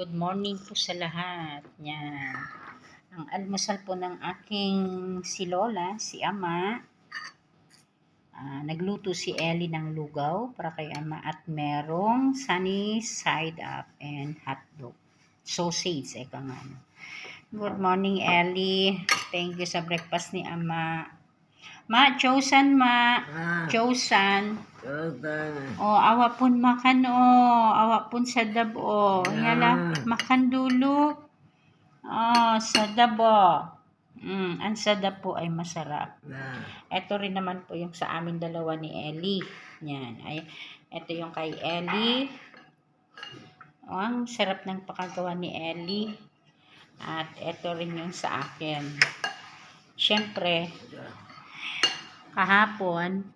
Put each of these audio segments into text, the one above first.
Good morning po sa lahat. Yan. Ang almusal po ng aking si Lola, si Ama. ah, nagluto si Ellie ng lugaw para kay Ama at merong sunny side up and hotdog. Sausage, eka nga. Good morning, Ellie. Thank you sa breakfast ni Ama. Ma, chosen ma. Ah, Chosen. Sultan. Oh, awa pun makan oh. Awa pun sadab oh. Yala, Yeah. makan dulu. Oh, sadab oh. Mm, ang sadab po ay masarap. Na. Ito rin naman po yung sa amin dalawa ni Ellie. Yan. Ay, ito yung kay Ellie. Oh, ang sarap ng pakagawa ni Ellie. At ito rin yung sa akin. Siyempre, kahapon,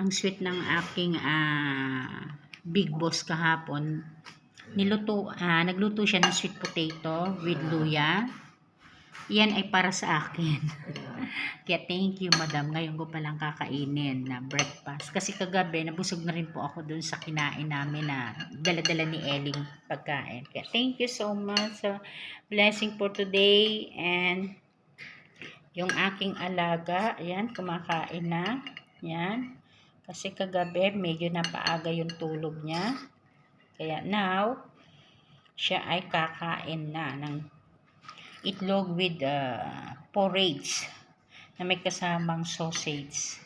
ang sweet ng aking ah, big boss kahapon, niluto, ah, nagluto siya ng sweet potato with luya. Yan ay para sa akin. Kaya thank you, madam. Ngayon ko palang kakainin na breakfast. Kasi kagabi, nabusog na rin po ako dun sa kinain namin na dala-dala ni Elling pagkain. Kaya thank you so much sa blessing for today. And yung aking alaga, ayan, kumakain na. Yan. Kasi kagabi, medyo napaaga yung tulog niya. Kaya now, siya ay kakain na ng itlog with uh, porridge na may kasamang sausage.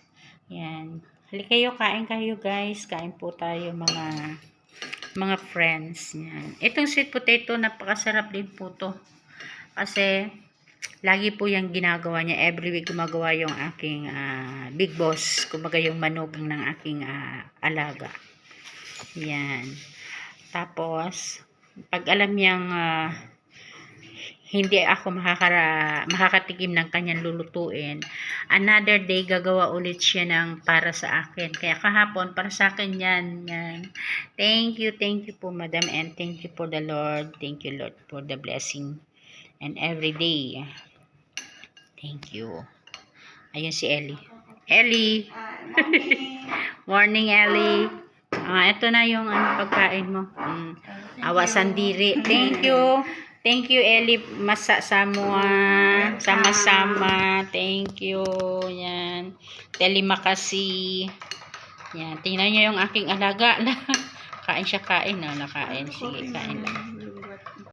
Yan. Halika kayo, kain kayo guys. Kain po tayo mga mga friends. Yan. Itong sweet potato, napakasarap din po to. Kasi, lagi po yung ginagawa niya. Every week gumagawa yung aking ah, big boss. Kumbaga yung manugang ng aking ah, alaga. Yan. Tapos, pag alam niyang ah, hindi ako makakara, makakatikim ng kanyang lulutuin, another day gagawa ulit siya ng para sa akin. Kaya kahapon, para sa akin yan. yan. Thank you, thank you po madam and thank you for the Lord. Thank you Lord for the blessing and every day. Thank you. Ayun si Ellie. Ellie! Morning, Ellie. Ah, ito na yung ano, pagkain mo. Mm. Awa sandiri. Thank you. Thank you, Ellie. Masa sama. Sama-sama. Thank you. Yan. Telima kasi. Yan. Tingnan niyo yung aking alaga. kain siya, kain. No? Nakain. Sige, kain lang.